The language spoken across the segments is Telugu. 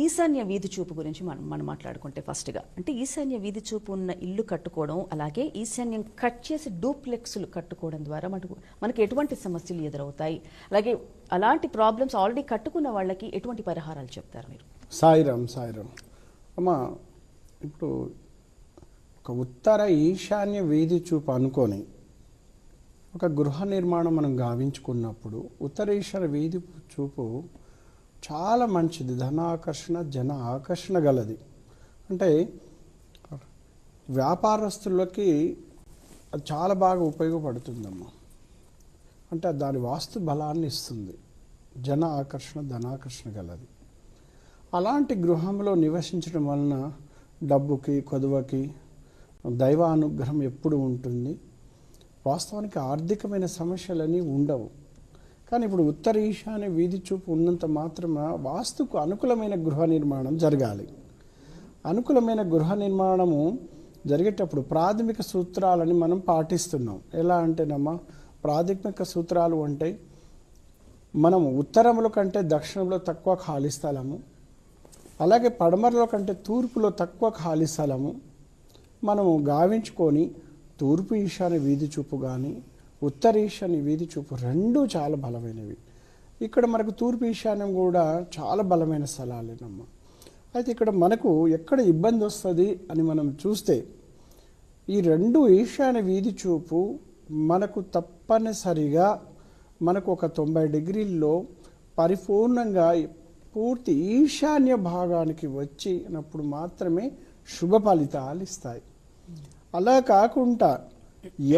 ఈశాన్య వీధి చూపు గురించి మనం మనం మాట్లాడుకుంటే ఫస్ట్గా అంటే ఈశాన్య వీధి చూపు ఉన్న ఇల్లు కట్టుకోవడం అలాగే ఈశాన్యం కట్ చేసి డూప్లెక్స్లు కట్టుకోవడం ద్వారా మనకు మనకి ఎటువంటి సమస్యలు ఎదురవుతాయి. అలాగే అలాంటి ప్రాబ్లమ్స్ ఆల్రెడీ కట్టుకున్న వాళ్ళకి ఎటువంటి పరిహారాలు చెప్తారు మీరు? సాయిరామ్ సాయిరామ్. అమ్మా ఇప్పుడు ఒక ఉత్తర ఈశాన్య వీధి చూపు అనుకొని ఒక గృహ నిర్మాణం మనం గావించుకున్నప్పుడు ఉత్తర ఈశాన్య వీధి చూపు చాలా మంచిది. ధనాకర్షణ జన ఆకర్షణ గలది. అంటే వ్యాపారస్తులకి అది చాలా బాగా ఉపయోగపడుతుందమ్మా. అంటే దాని వాస్తు బలాన్ని ఇస్తుంది. జన ఆకర్షణ ధనాకర్షణ గలది. అలాంటి గృహంలో నివసించడం వలన డబ్బుకి కొదువకి దైవానుగ్రహం ఎప్పుడు ఉంటుంది. వాస్తవానికి ఆర్థికమైన సమస్యలని ఉండవు. కానీ ఇప్పుడు ఉత్తర ఈశాన్య వీధి చూపు ఉన్నంత మాత్రమ వాస్తుకు అనుకూలమైన గృహ నిర్మాణం జరగాలి. అనుకూలమైన గృహ నిర్మాణము జరిగేటప్పుడు ప్రాథమిక సూత్రాలని మనం పాటిస్తున్నాం. ఎలా అంటేనమ్మా ప్రాథమిక సూత్రాలు అంటే మనము ఉత్తరంలో కంటే దక్షిణంలో తక్కువ ఖాళీ స్థలము అలాగే పడమరలో కంటే తూర్పులో తక్కువ ఖాళీ స్థలము మనము గావించుకొని తూర్పు ఈశాన్య వీధి చూపు కానీ ఉత్తర ఈశాన్య వీధి చూపు రెండూ చాలా బలమైనవి. ఇక్కడ మనకు తూర్పు ఈశాన్యం కూడా చాలా బలమైన స్థలాలేనమ్మా అయితే ఇక్కడ మనకు ఎక్కడ ఇబ్బంది వస్తుంది అని మనం చూస్తే ఈ రెండు ఈశాన్య వీధి చూపు మనకు తప్పనిసరిగా మనకు ఒక తొంభై డిగ్రీల్లో పరిపూర్ణంగా పూర్తి ఈశాన్య భాగానికి వచ్చినప్పుడు మాత్రమే శుభ ఫలితాలు ఇస్తాయి. అలా కాకుండా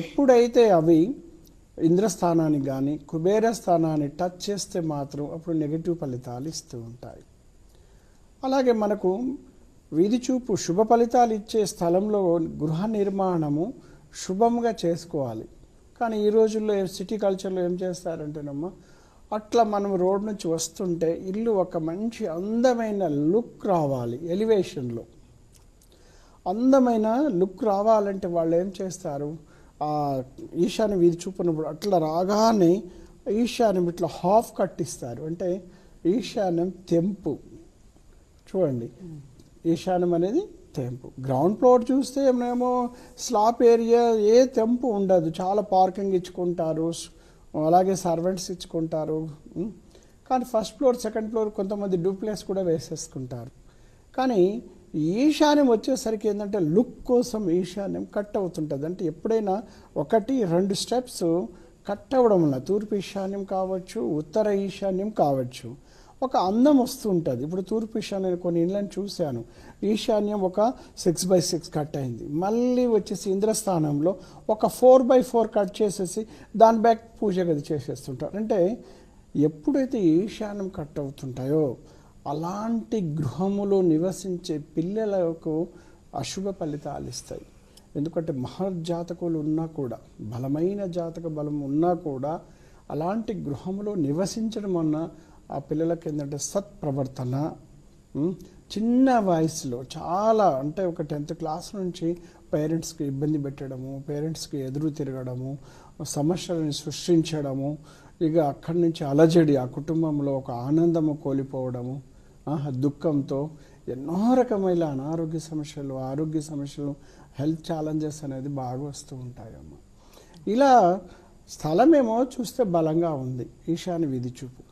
ఎప్పుడైతే అవి ఇంద్రస్థానానికి కానీ కుబేర స్థానాన్ని టచ్ చేస్తే మాత్రం అప్పుడు నెగిటివ్ ఫలితాలు ఇస్తూ ఉంటాయి. అలాగే మనకు వీధి చూపు శుభ ఫలితాలు ఇచ్చే స్థలంలో గృహ నిర్మాణము శుభంగా చేసుకోవాలి. కానీ ఈ రోజుల్లో సిటీ కల్చర్లో ఏం చేస్తారంటేనమ్మా అట్లా మనం రోడ్ నుంచి వస్తుంటే ఇల్లు ఒక మంచి అందమైన లుక్ రావాలి ఎలివేషన్లో అందమైన లుక్ రావాలంటే వాళ్ళు ఏం చేస్తారు? ఈశాన్య వీధి చూపినప్పుడు అట్లా రాగానే ఈశాన్యం ఇట్లా హాఫ్ కట్టిస్తారు అంటే ఈశాన్యం తెంపు. చూడండి. ఈశాన్యం అనేది తెంపు. గ్రౌండ్ ఫ్లోర్ చూస్తే ఏమో స్లాప్ ఏరియా ఏ తెంపు ఉండదు. చాలా పార్కింగ్ ఇచ్చుకుంటారు. అలాగే సర్వెంట్స్ ఇచ్చుకుంటారు. కానీ ఫస్ట్ ఫ్లోర్ సెకండ్ ఫ్లోర్ కొంతమంది డూప్లెక్స్ కూడా వేసేసుకుంటారు. కానీ ఈశాన్యం వచ్చేసరికి ఏంటంటే లుక్ కోసం ఈశాన్యం కట్ అవుతుంటుంది. అంటే ఎప్పుడైనా ఒకటి రెండు స్టెప్స్ కట్ అవ్వడం వల్ల తూర్పు ఈశాన్యం కావచ్చు ఉత్తర ఈశాన్యం కావచ్చు ఒక అందం వస్తుంటుంది. ఇప్పుడు తూర్పు ఈశాన్యం కొన్ని ఇళ్ళని చూశాను. ఈశాన్యం ఒక సిక్స్ బై సిక్స్ కట్ అయింది. మళ్ళీ వచ్చేసి ఇంద్రస్థానంలో ఒక ఫోర్ బై ఫోర్ కట్ చేసేసి దాని బ్యాక్ పూజ గది చేసేస్తుంటారు. అంటే ఎప్పుడైతే ఈశాన్యం కట్ అవుతుంటాయో అలాంటి గృహములో నివసించే పిల్లలకు అశుభ ఫలితాలు ఇస్తాయి. ఎందుకంటే మహర్జాతకులు ఉన్నా కూడా బలమైన జాతక బలం ఉన్నా కూడా అలాంటి గృహంలో నివసించడం వలన ఆ పిల్లలకి ఏంటంటే సత్ప్రవర్తన చిన్న వయసులో చాలా అంటే ఒక టెన్త్ క్లాస్ నుంచి పేరెంట్స్కి ఇబ్బంది పెట్టడము పేరెంట్స్కి ఎదురు తిరగడము సమస్యలను సృష్టించడము ఇక అక్కడి నుంచి అలజడి ఆ కుటుంబంలో ఒక ఆనందము కోల్పోవడము దుఃఖంతో ఎన్నో రకమైన అనారోగ్య సమస్యలు ఆరోగ్య సమస్యలు హెల్త్ ఛాలెంజెస్ అనేది బాగా వస్తూ ఉంటాయమ్మ. ఇలా స్థలమేమో చూస్తే బలంగా ఉంది ఈశాన్య వీధి చూపు.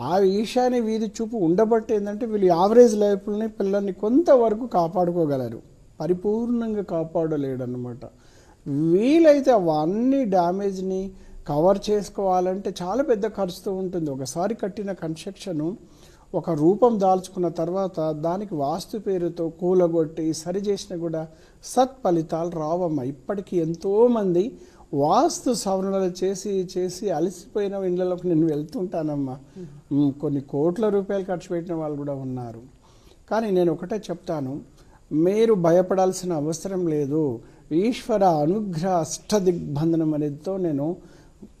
ఆ ఈశాన్య వీధి చూపు ఉండబట్టి ఏంటంటే వీళ్ళు యావరేజ్ లైఫ్ని పిల్లల్ని కొంతవరకు కాపాడుకోగలరు. పరిపూర్ణంగా కాపాడలేడనమాట వీలైతే అవన్నీ డ్యామేజ్ని కవర్ చేసుకోవాలంటే చాలా పెద్ద ఖర్చుతో ఉంటుంది. ఒకసారి కట్టిన కన్స్ట్రక్షను ఒక రూపం దాల్చుకున్న తర్వాత దానికి వాస్తు పేరుతో కూలగొట్టి సరిచేసిన కూడా సత్ఫలితాలు రావమ్మ. ఇప్పటికీ ఎంతోమంది వాస్తు సవరణలు చేసి చేసి అలసిపోయిన ఇళ్ళలోకి నేను వెళ్తుంటానమ్మా. కొన్ని కోట్ల రూపాయలు ఖర్చు పెట్టిన వాళ్ళు కూడా ఉన్నారు. కానీ నేను ఒకటే చెప్తాను. మీరు భయపడాల్సిన అవసరం లేదు. ఈశ్వర అనుగ్రహ అష్టదిగ్బంధనం అనేదితో నేను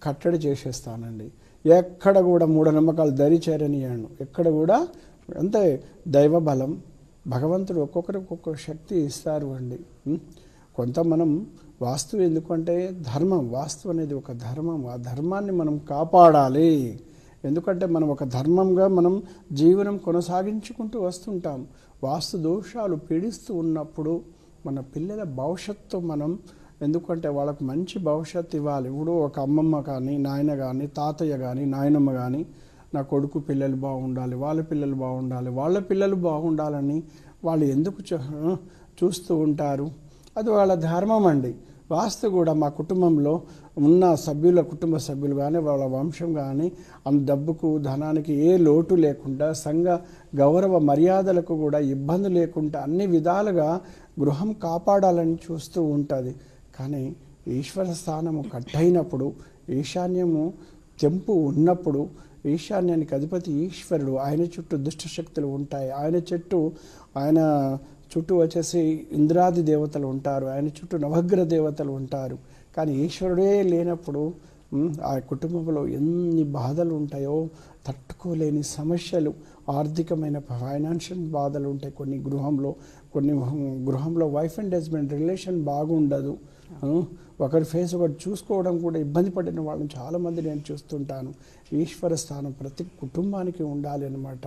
కట్టడి చేసేస్తానండి. ఎక్కడ కూడా మూఢనమ్మకాలు దరి చేరనియాను ఎక్కడ కూడా అంతే దైవ బలం భగవంతుడు ఒక్కొక్కరికి ఒక్కొక్క శక్తి ఇస్తారు అండి. కొంత మనం వాస్తు ఎందుకంటే ధర్మం వాస్తు అనేది ఒక ధర్మం. ఆ ధర్మాన్ని మనం కాపాడాలి. ఎందుకంటే మనం ఒక ధర్మంగా మనం జీవనం కొనసాగించుకుంటూ వస్తుంటాం. వాస్తు దోషాలు పీడిస్తూ ఉన్నప్పుడు మన పిల్లల భవిష్యత్తు మనం ఎందుకంటే వాళ్ళకు మంచి భవిష్యత్తు ఇవ్వాలి. ఇప్పుడు ఒక అమ్మమ్మ కానీ నాయన కానీ తాతయ్య కానీ నాయనమ్మ కానీ నా కొడుకు పిల్లలు బాగుండాలి వాళ్ళ పిల్లలు బాగుండాలి వాళ్ళ పిల్లలు బాగుండాలని వాళ్ళు ఎందుకు చూస్తూ ఉంటారు? అది వాళ్ళ ధర్మం అండి. వాస్తు కూడా మా కుటుంబంలో ఉన్న సభ్యుల కుటుంబ సభ్యులు కానీ వాళ్ళ వంశం కానీ ఆ డబ్బుకు ధనానికి ఏ లోటు లేకుండా సంఘ గౌరవ మర్యాదలకు కూడా ఇబ్బంది లేకుండా అన్ని విధాలుగా గృహం కాపాడాలని చూస్తూ ఉంటుంది. కానీ ఈశ్వర స్థానము కట్టయినప్పుడు ఈశాన్యము తెంపు ఉన్నప్పుడు ఈశాన్యానికి అధిపతి ఈశ్వరుడు ఆయన చుట్టూ దుష్టశక్తులు ఉంటాయి. ఆయన చుట్టూ ఆయన చుట్టూ వచ్చేసి ఇంద్రాది దేవతలు ఉంటారు ఆయన చుట్టూ నవగ్రహ దేవతలు ఉంటారు. కానీ ఈశ్వరుడే లేనప్పుడు ఆ కుటుంబంలో ఎన్ని బాధలు ఉంటాయో తట్టుకోలేని సమస్యలు ఆర్థికమైన ఫైనాన్షియల్ బాధలు ఉంటాయి. కొన్ని గృహంలో కొన్ని గృహంలో వైఫ్ అండ్ హస్బెండ్ రిలేషన్ బాగుండదు. ఒకరి ఫేస్ ఒకటి చూసుకోవడం కూడా ఇబ్బంది పడిన వాళ్ళని చాలామంది నేను చూస్తుంటాను. ఈశ్వర స్థానం ప్రతి కుటుంబానికి ఉండాలి అనమాట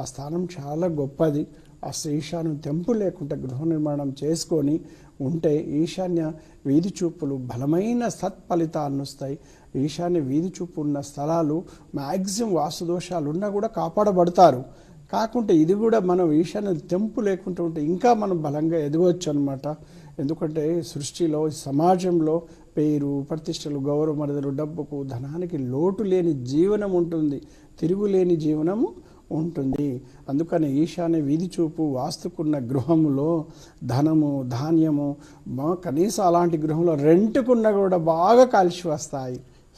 ఆ స్థానం చాలా గొప్పది. ఆ ఈశాన్యం తెంపు లేకుండా గృహ నిర్మాణం చేసుకొని ఉంటే ఈశాన్య వీధి చూపులు బలమైన సత్ఫలితాలను వస్తాయి. ఈశాన్య వీధి చూపు ఉన్న స్థలాలు మ్యాక్సిమం వాస్తుదోషాలు ఉన్నా కూడా కాపాడబడతారు. కాకుంటే ఇది కూడా మనం ఈశాన్య తెంపు లేకుండా ఉంటే ఇంకా మనం బలంగా ఎదగవచ్చు అనమాట ఎందుకంటే సృష్టిలో సమాజంలో పేరు ప్రతిష్టలు గౌరవ మరదలు డబ్బుకు ధనానికి లోటు లేని జీవనం ఉంటుంది. తిరుగులేని జీవనము ఉంటుంది. అందుకని ఈశాన్య వీధి చూపు వాస్తుకున్న గృహములో ధనము ధాన్యము కనీసం అలాంటి గృహంలో రెంట్కున్న కూడా బాగా కలిసి వస్తాయి.